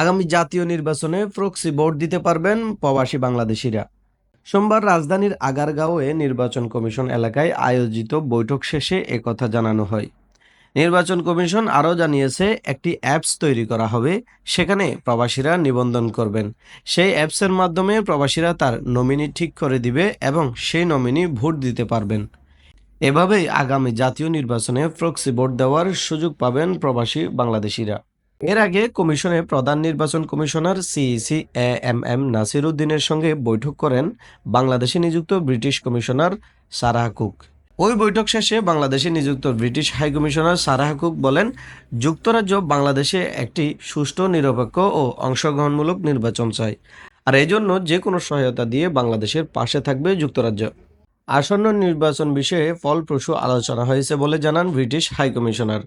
আগামী জাতীয় নির্বাচনে প্রক্সি ভোট দিতে পারবেন প্রবাসী বাংলাদেশিরা। সোমবার রাজধানীর আগারগাঁওয়ে নির্বাচন কমিশন এলাকায় আয়োজিত বৈঠক শেষে একথা জানানো হয়। নির্বাচন কমিশন আরও জানিয়েছে, একটি অ্যাপস তৈরি করা হবে, সেখানে প্রবাসীরা নিবন্ধন করবেন। সেই অ্যাপসের মাধ্যমে প্রবাসীরা তার নমিনি ঠিক করে দিবে এবং সেই নমিনি ভোট দিতে পারবেন। এভাবেই আগামী জাতীয় নির্বাচনে প্রক্সি ভোট দেওয়ার সুযোগ পাবেন প্রবাসী বাংলাদেশিরা। এর আগে কমিশনে প্রধান নির্বাচন commissioner CEC A M M Nasir উদ্দিনের সঙ্গে বৈঠক করেন বাংলাদেশে নিযুক্ত ব্রিটিশ কমিশনার সারাহ কুক। ওই বৈঠক শেষে বাংলাদেশে নিযুক্ত British high commissioner Sarah Cook বলেন, যুক্তরাজ্য বাংলাদেশে একটি সুষ্ঠু, নিরপেক্ষ ও অংশগ্রহণমূলক নির্বাচন চায়, আর এই জন্য যে কোনো সহায়তা দিয়ে বাংলাদেশের পাশে থাকবে যুক্তরাজ্য। আসন্ন নির্বাচন বিষয়ে ফলপ্রসূ আলোচনা হয়েছে বলে জানান British high commissioner.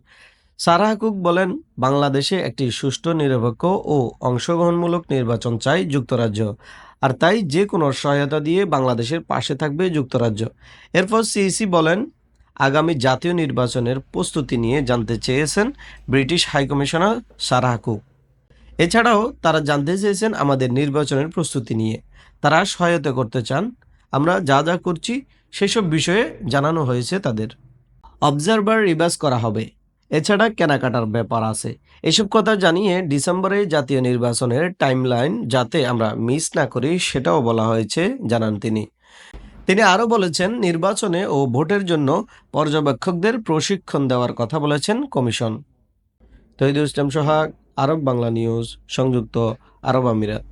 Sarah Cook বলেন, বাংলাদেশে একটি সুষ্ঠু, নিরপেক্ষ ও অংশগ্রহণমূলক নির্বাচন চাই যুক্তরাজ্য। আর তাই যে কোনো সহায়তা দিয়ে বাংলাদেশের পাশে থাকবে যুক্তরাজ্য। এরপর সিইসি বলেন, আগামী জাতীয় নির্বাচনের প্রস্তুতি নিয়ে জানতে চেয়েছেন ব্রিটিশ হাইকমিশনার সারাহ কুক। এছাড়াও তারা জানতে চেয়েছেন আমাদের নির্বাচনের প্রস্তুতি নিয়ে। তারা সহায়তা করতে চান। আমরা যা যা করছি, সেসব বিষয়ে জানানো হয়েছে তাদের। অবজারভার রিভার্স করা হবে। এছাড়া কেনাকাটার ব্যাপার আছে। এসব কথা জানিয়ে ডিসেম্বরে জাতীয় নির্বাচনের টাইমলাইন যাতে আমরা মিস না করি, সেটাও বলা হয়েছে, জানান তিনি। তিনি আরও বলেছেন, নির্বাচনে ও ভোটের জন্য পর্যবেক্ষকদের প্রশিক্ষণ দেওয়ার কথা বলেছেন commission. Tahidul Islam Sohag, Arab Bangla news, সংযুক্ত আরব আমিরাত।